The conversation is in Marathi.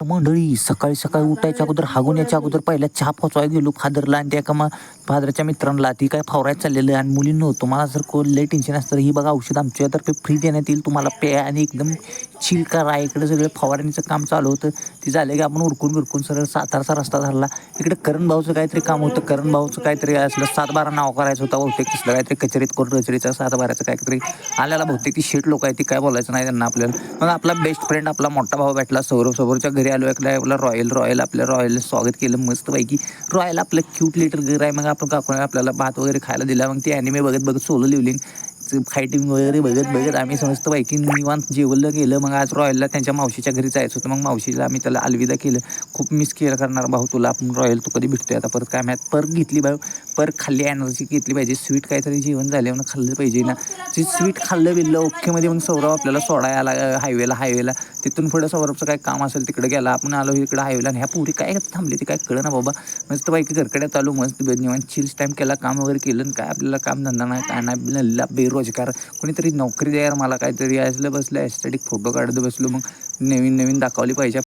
मंडळी सकाळी सकाळी उठायच्या अगोदर हागून याच्या अगोदर पहिला चहा पोचवायला गेलो फादरला आणि त्या एका मा फादरच्या मित्रांना. ती काय फावरायला चाललेलं आणि मुलींनो तुम्हाला जर कोण लय टेन्शन असतं. तर ही बघा औषध आमच्यातर्फे फ्री देण्यात येईल. तुम्हाला प्या आणि एकदम चिल करा इकडे सगळं फवारणीचं काम चालू होतं. ते झालं की आपण उरकून बिरकून सरळ सातारचा रस्ता धरला. इकडे करण भाऊचं काहीतरी काम होतं. करण भाऊचं काहीतरी असलं सात बारा नाव करायचं होता. बहुतेक तिसलं काहीतरी कचेरीत करून कचेरीचा सात बाराचं काहीतरी. आल्याला बहुतेक ती शेट लोक आहे ती काय बोलायचं नाही त्यांना आपल्याला. मग आपला बेस्ट फ्रेंड आपला मोठा भाऊ भेटला सौरभ. समोरच्या घरी आलो एकदा आपला रॉयल रॉयल आपल्या रॉयल स्वागत केलं मस्तपैकी. रॉयल आपलं क्यूट लिटर घर आहे. मग आपण काकून आपल्याला भात वगैरे खायला दिला. मग ती ॲनिमे बघत बघत सोलो लिवलिंग फायटिंग वगैरे बघत बघत आम्ही समजतं बाईकी निवांत जेवलं गेलं. मग आज रॉयलला त्यांच्या मावशीच्या घरी जायचं होतं. मग मावशीला आम्ही त्याला अलविदा केलं. खूप मिस केलं करणार भाऊ तुला. आपण रॉयल तू कधी भेटतोय आता? परत काय माहीत? परत घेतली भाऊ पर खाल्ली एनर्जी घेतली पाहिजे. स्वीट काहीतरी जेवण झाले म्हणून खाल्लं पाहिजे ना. जे स्वीट खाल्लं बिल्लं ओकेमध्ये मग सौरभ आपल्याला सोडायला आला हायवेला हायवेला. तिथून पुढं सौरभचं काय काम असेल तिकडे गेला आपण आलो इकडे हायवेला आणि ह्या पुरी काय थांबली ते काय कळं ना बाबा. मस्त बाईक घरकड्यात आलो मस्त निवांत चिल्स टाईम केला काम वगैरे केलं आणि काय आपल्याला काम धंदा नाही काय नाही नल्ला बेरोजगार. कोणीतरी नोकरी द्यायला मला काहीतरी असलं बसलं एस्थेटिक फोटो काढत बसलो मग नवीन नवीन दाखवली पाहिजे.